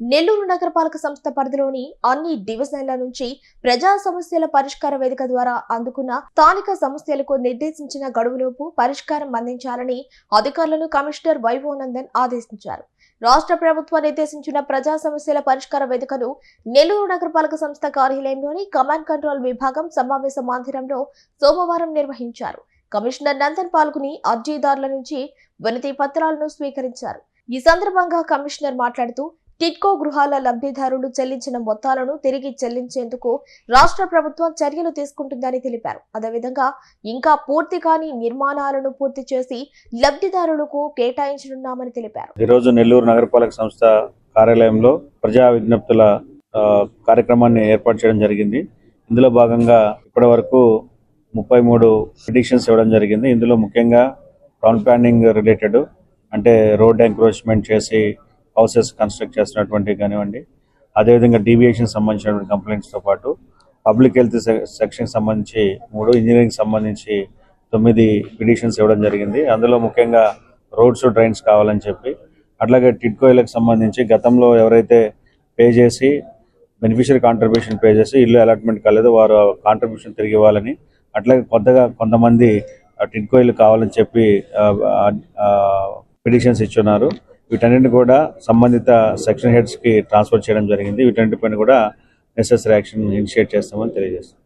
నెల్లూరు నగరపాలక సంస్థ పరిధిలోని అన్ని డివిజన్ల నుంచి ప్రజా సమస్యల పరిష్కార వేదిక ద్వారా అందుకున్న స్థానిక సమస్యలకు నిర్దేశించిన గడువులోపు పరిష్కారం అందించాలని అధికారులను కమిషనర్ వైభవనందన్ ఆదేశించారు. రాష్ట్ర ప్రభుత్వం నిర్దేశించిన ప్రజా సమస్యల పరిష్కార వేదికను నెల్లూరు నగరపాలక సంస్థ కార్యాలయంలోని కమాండ్ కంట్రోల్ విభాగం సమావేశ మందిరంలో సోమవారం నిర్వహించారు. కమిషనర్ నందన్ పాల్గొని అర్జీదారుల నుంచి వినతి పత్రాలను స్వీకరించారు. ఈ సందర్భంగా కమిషనర్ మాట్లాడుతూ టిట్కో గృహాల లబ్ధిదారులు చెల్లించిన మొత్తాలను తిరిగి చెల్లించేందుకు రాష్ట్ర ప్రభుత్వం చర్యలు తీసుకుంటుందని తెలిపారు. అదేవిధంగా ఇంకా పూర్తి కాని నిర్మాణాలను పూర్తి చేసి లబ్ధిదారులకు కేటాయించనున్నామని తెలిపారు. ఈరోజు నెల్లూరు నగరపాలక సంస్థ కార్యాలయంలో ప్రజా విజ్ఞప్తుల కార్యక్రమాన్ని ఏర్పాటు చేయడం జరిగింది. ఇందులో భాగంగా ఇప్పటి వరకు ముప్పై మూడు పిటిషన్స్ ఇవ్వడం జరిగింది. ఇందులో ముఖ్యంగా టౌన్ ప్లానింగ్ రిలేటెడ్ అంటే రోడ్ ఎంక్రోచ్మెంట్ చేసి హౌసెస్ కన్స్ట్రక్ట్ చేస్తున్నటువంటి కానివ్వండి అదేవిధంగా డీవియేషన్ సంబంధించినటువంటి కంప్లైంట్స్తో పాటు పబ్లిక్ హెల్త్ సెక్షన్ సంబంధించి మూడు ఇంజనీరింగ్ సంబంధించి తొమ్మిది పిటిషన్స్ ఇవ్వడం జరిగింది. అందులో ముఖ్యంగా రోడ్స్ డ్రైన్స్ కావాలని చెప్పి అట్లాగే టిడ్కోయిలకు సంబంధించి గతంలో ఎవరైతే పే చేసి బెనిఫిషియరీ కాంట్రిబ్యూషన్ పే చేసి ఇల్లు అలాట్మెంట్ కాలేదు వారు కాంట్రిబ్యూషన్ తిరిగి ఇవ్వాలని అట్లాగే కొత్తగా కొంతమంది టిడ్కోయిలు కావాలని చెప్పి పిటిషన్స్ ఇచ్చున్నారు. వీటన్నిటిని కూడా సంబంధిత సెక్షన్ హెడ్స్కి ట్రాన్స్ఫర్ చేయడం జరిగింది. వీటన్నిటిపైన కూడా నెసెసరీ యాక్షన్ ఇనిషియేట్ చేస్తామని తెలియజేస్తాం.